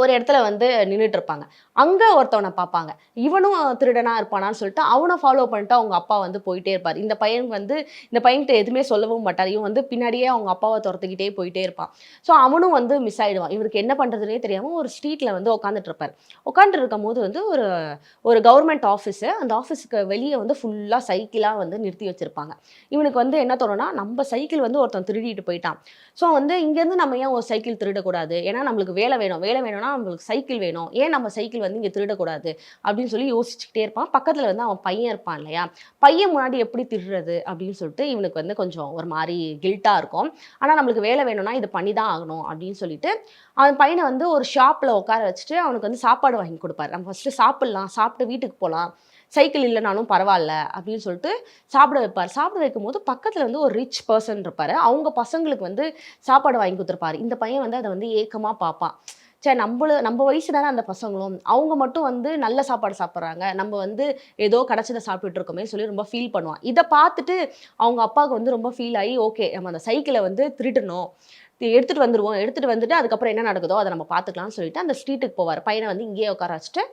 ஒரு இடத்துல வந்து நின்றுட்டு இருப்பாங்க அங்கே ஒருத்தவனை பார்ப்பாங்க. இவனும் திருடனா இருப்பானான்னு சொல்லிட்டு அவனை ஃபாலோ பண்ணிட்டு அவங்க அப்பா வந்து போயிட்டே இருப்பார். இந்த பையன் வந்து இந்த பையன்கிட்ட எதுவுமே சொல்லவும் மாட்டார். இவன் வந்து பின்னாடியே அவங்க அப்பாவை துரத்துக்கிட்டே போயிட்டே இருப்பான். ஸோ அவனும் வந்து மிஸ் ஆகிடுவான் இவருக்கு என்ன பண்ணுறதுனே தெரியாமல் ஒரு ஸ்ட்ரீட்டில் வந்து உட்காந்துட்டு இருப்பார். உட்காந்துட்டு இருக்கும் போது வந்து ஒரு ஒரு கவர்மெண்ட் ஆஃபீஸு அந்த ஆஃபீஸுக்கு வெளியே வந்து ஃபுல்லாக சைக்கிளாக வந்து நிறுத்தி வச்சுருப்பாங்க. இவனுக்கு வந்து என்ன தோணும்னா நம்ம சைக்கிள் வந்து ஒருத்தன் திருடிட்டு போயிட்டான். ஸோ வந்து இங்கேருந்து நம்ம ஏன் ஒரு சைக்கிள் திருடக்கூடாது? ஏன்னா நம்மளுக்கு வேலை வேணும். வேலை வேணும்னா அவங்களுக்கு சைக்கிள் வேணும். ஏன் நம்ம சைக்கிள் வந்து இங்கே திருடக்கூடாது? அப்படின்னு சொல்லி யோசிச்சுக்கிட்டே இருப்பான். பக்கத்தில் வந்து அவன் பையன் இருப்பான் இல்லையா? பையன் முன்னாடி எப்படி திருடுறது அப்படின்னு சொல்லிட்டு இவனுக்கு வந்து கொஞ்சம் ஒரு மாதிரி கில்ட்டாக இருக்கும். ஆனால் நம்மளுக்கு வேலை வேணும்னா இது பண்ணி தான் ஆகணும் அப்படின்னு சொல்லிட்டு அவன் பையனை வந்து ஒரு ஷாப்பில் உட்கார வச்சுட்டு அவனுக்கு வந்து சாப்பாடு வாங்கி கொடுப்பாரு. நம்ம ஃபஸ்ட்டு சாப்பிட்லாம். சாப்பிட்டு வீட்டுக்கு போகலாம் சைக்கிள் இல்லைனாலும் பரவாயில்ல அப்படின்னு சொல்லிட்டு சாப்பிட வைப்பார். சாப்பிட வைக்கும் போது பக்கத்தில் வந்து ஒரு ரிச் பர்சன் இருப்பார். அவங்க பசங்களுக்கு வந்து சாப்பாடு வாங்கி கொடுத்துருப்பாரு. இந்த பையன் வந்து அதை வந்து ஏக்கமாக பார்ப்பான். சே நம்மள நம்ம வயசு தானே அந்த பசங்களும். அவங்க மட்டும் வந்து நல்ல சாப்பாடு சாப்பிட்றாங்க. நம்ம வந்து ஏதோ கிடச்சதை சாப்பிட்டுட்டு இருக்கோமே சொல்லி ரொம்ப ஃபீல் பண்ணுவான். இதை பார்த்துட்டு அவங்க அப்பாவுக்கு வந்து ரொம்ப ஃபீல் ஆகி ஓகே நம்ம அந்த சைக்கிளை வந்து திருடணும் எடுத்துகிட்டு வந்துடுவோம் எடுத்துகிட்டு வந்துட்டு அதுக்கப்புறம் என்ன நடக்குதோ அதை நம்ம பார்த்துக்கலாம்னு சொல்லிட்டு அந்த ஸ்ட்ரீட்டுக்கு போவார். பையனை வந்து இங்கேயே உட்கார வச்சுட்டு